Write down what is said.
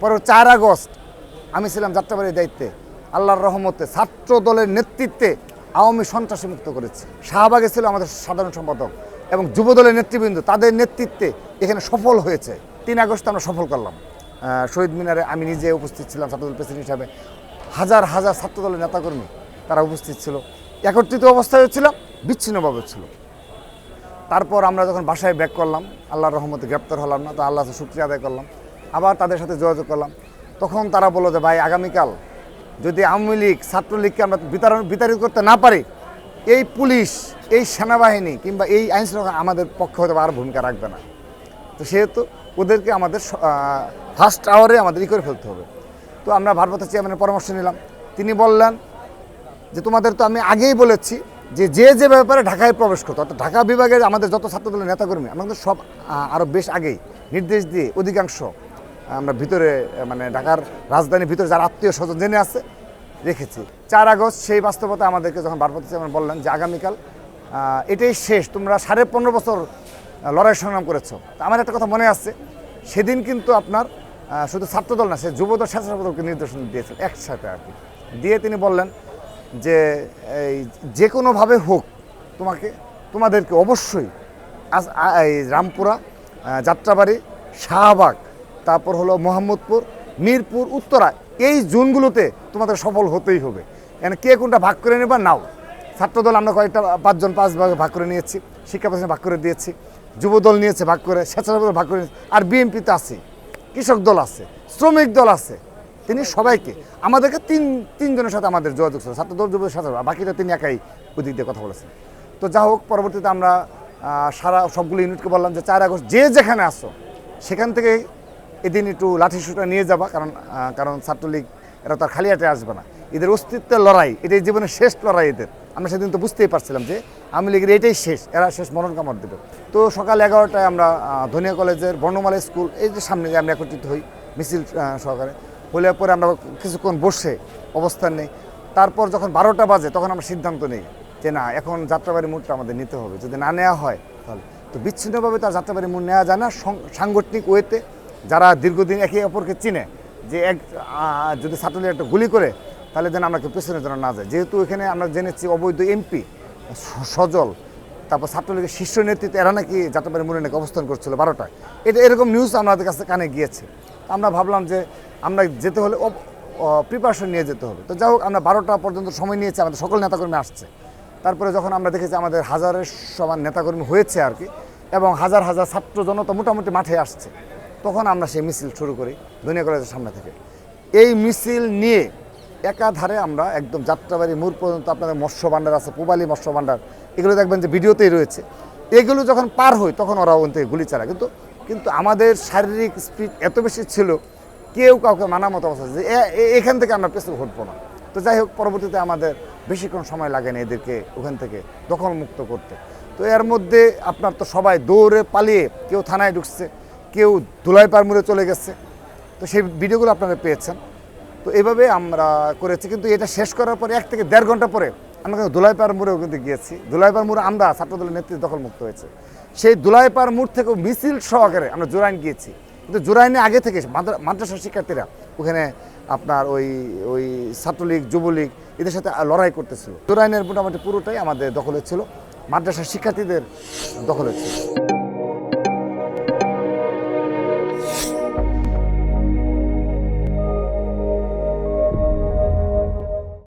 পরে চার আগস্ট আমি ছিলাম যাত্রাবাড়ির দায়িত্বে। আল্লাহর রহমতে ছাত্র দলের নেতৃত্বে আওয়ামী সন্ত্রাসী মুক্ত করেছে। শাহবাগে ছিল আমাদের সাধারণ সম্পাদক এবং যুব দলের নেতৃবৃন্দ, তাদের নেতৃত্বে এখানে সফল হয়েছে। তিন আগস্ট আমরা সফল করলাম। শহীদ মিনারে আমি নিজে উপস্থিত ছিলাম ছাত্রদল প্রেসিডেন্ট হিসাবে। হাজার হাজার ছাত্রদলের নেতাকর্মী তারা উপস্থিত ছিল। একত্রিত অবস্থায় ছিল বিচ্ছিন্নভাবে ছিল। তারপর আমরা যখন বাসায় ব্যাক করলাম, আল্লাহর রহমতে গ্রেপ্তার হলাম না, তো আল্লাহ শুক্রিয়া আদায় করলাম। আবার তাদের সাথে যোগাযোগ করলাম। তখন তারা বলল যে, ভাই, আগামীকাল যদি আওয়ামী লীগ, ছাত্রলীগকে আমরা বিতরণ বিতাড়িত করতে না পারি, এই পুলিশ, এই সেনাবাহিনী কিংবা এই আইন শৃঙ্খলা আমাদের পক্ষে হতে আর ভূমিকা রাখবে না। তো সেহেতু ওদেরকে আমাদের ফার্স্ট আওয়ারে আমাদের ই করে ফেলতে হবে। তো আমরা ভারপ্রাপ্ত চেয়ারম্যানের পরামর্শ নিলাম। তিনি বললেন যে, তোমাদের তো আমি আগেই বলেছি যে যে যে ব্যাপারে ঢাকায় প্রবেশ করতো অর্থাৎ ঢাকা বিভাগের আমাদের যত ছাত্রদলের নেতাকর্মী, আমাদের সব আরও বেশ আগেই নির্দেশ দিয়ে অধিকাংশ আমরা ভিতরে মানে ঢাকার রাজধানীর ভিতরে যারা আত্মীয় স্বজন জেনে আছে, রেখেছি। চার আগস্ট সেই বাস্তবতা আমাদেরকে যখন ভারপ্রাপ্ত চেয়ারম্যান বললেন যে আগামীকাল এটাই শেষ। তোমরা সাড়ে পনেরো বছর লড়াই সংগ্রাম করেছ। আমার একটা কথা মনে আছে, সেদিন কিন্তু আপনার শুধু ছাত্রদল না, সে যুবদল, স্বেচ্ছাসেবকদলকে নির্দেশন দিয়েছিল, একসাথে আর কি। দিয়ে তিনি বললেন যে, এই যে কোনোভাবে হোক, তোমাকে, তোমাদেরকে অবশ্যই আজ- এই রামপুরা যাত্রাবাড়ি, শাহবাগ তারপর হলো মোহাম্মদপুর, মিরপুর, উত্তরা, এই জোনগুলোতে তোমাদের সফল হতেই হবে। এখানে কে কোনটা ভাগ করে নেবা নাও। ছাত্রদল আমরা কয়েকটা, পাঁচজন, পাঁচ ভাগে ভাগ করে নিয়েছি, শিক্ষা প্রতিষ্ঠান ভাগ করে দিয়েছি, যুবদল নিয়েছে ভাগ করে স্বেচ্ছাসেবক ভাগ করে আর বিএনপি তো আছে, কৃষক দল আছে, শ্রমিক দল আছে। তিনি সবাইকে, আমাদেরকে তিন, তিনজনের সাথে আমাদের যোগাযোগ ছিল, ছাত্রদল যুবদের সাথে বাকিটা তিনি একাই ওদিক দিয়ে কথা বলেছেন। তো যা হোক, পরবর্তীতে আমরা সারা সবগুলো ইউনিটকে বললাম যে, চার আগস্ট যে যেখানে আসো, সেখান থেকে এদিন একটু লাঠি সুটা নিয়ে যাবা, কারণ কারণ ছাত্রলীগ, এরা তো আর খালি হাতে আসবে না। এদের অস্তিত্বের লড়াই, এটাই জীবনের শেষ লড়াই এদের। আমরা সেদিন তো বুঝতেই পারছিলাম যে আওয়ামী লীগের এটাই শেষ, এরা শেষ মরণ কামড় দেবে। তো সকাল এগারোটায় আমরা ধনিয়া কলেজের বর্ণমালা স্কুল, এই যে সামনে যে আমরা একত্রিত হই মিছিল সহকারে, হলে পরে আমরা কিছুক্ষণ বসে অবস্থান নেই। তারপর যখন বারোটা বাজে, তখন আমরা সিদ্ধান্ত নেই যে না, এখন যাত্রাবাড়ি মোড়টা আমাদের নিতে হবে। যদি না নেওয়া হয়, তাহলে। তো বিচ্ছিন্নভাবে তার যাত্রাবাড়ি মোড় নেওয়া যায় না সাংগঠনিক ওয়েতে যারা দীর্ঘদিন একে অপরকে চিনে, যে এক যদি ছাত্রলীগ একটা গুলি করে, তাহলে যেন আমরা কেউ পেছনে যেন না যায় যেহেতু এখানে আমরা জেনেছি অবৈধ এমপি সজল, তারপর ছাত্রলীগের শীর্ষ নেতৃত্ব এরা নাকি যাত্রাবাড়ি মোড়ে নাকি অবস্থান করছিল বারোটায় এটা এরকম নিউজ আমাদের কাছে কানে গিয়েছে। আমরা ভাবলাম যে আমরা যেতে হলে প্রিপারেশন নিয়ে যেতে হবে। তো যাই হোক, আমরা বারোটা পর্যন্ত সময় নিয়েছি, আমাদের সকল নেতাকর্মী আসছে। তারপরে যখন আমরা দেখেছি আমাদের হাজারের সমান নেতাকর্মী হয়েছে আর কি, এবং হাজার হাজার ছাত্র জনতা মোটামুটি মাঠে আসছে। তখন আমরা সেই মিছিল শুরু করি দুনিয়া কলেজের সামনে থেকে। এই মিছিল নিয়ে একাধারে আমরা একদম যাত্রাবাড়ি মোড় পর্যন্ত আপনাদের মৎস্য ভাণ্ডার আছে, পুবালি মৎস্য ভাণ্ডার, এগুলো দেখবেন যে ভিডিওতেই রয়েছে। এগুলো যখন পার হই, তখন ওরা ওখান থেকে গুলি চালায়। কিন্তু কিন্তু আমাদের শারীরিক স্পিড এত বেশি ছিল, কেউ কাউকে মানা মতো অবস্থা যে এখান থেকে আমরা পেছনে ঘটবো না। তো যাই হোক, পরবর্তীতে আমাদের বেশিক্ষণ সময় লাগে না এদেরকে ওখান থেকে দখল মুক্ত করতে। তো এর মধ্যে আপনার তো সবাই দৌড়ে পালিয়ে কেউ থানায় ঢুকছে। কেউ ধুলাই পার মুড়ে চলে গেছে। তো সেই ভিডিওগুলো আপনারা পেয়েছেন। তো এভাবে আমরা করেছি, কিন্তু এটা শেষ করার পরে এক থেকে দেড় ঘণ্টা পরে আমরা কিন্তু দুলাইপাড় মোড়েও কিন্তু গিয়েছি। দুলাইপাড় মোড়ে আমরা ছাত্রদলের নেতৃত্ব দখল মুক্ত হয়েছে। সেই দুলাইপাড় মোড় থেকেও মিছিল সহকারে আমরা জোরাইন গিয়েছি। কিন্তু জোরাইনে আগে থেকে মাদ্রাসার শিক্ষার্থীরা ওখানে আপনার ওই ওই ছাত্রলীগ, যুবলীগ এদের সাথে লড়াই করতেছিল। জোরাইনের মোটামুটি পুরোটাই আমাদের দখলে ছিল। মাদ্রাসার শিক্ষার্থীদের দখলে ছিল।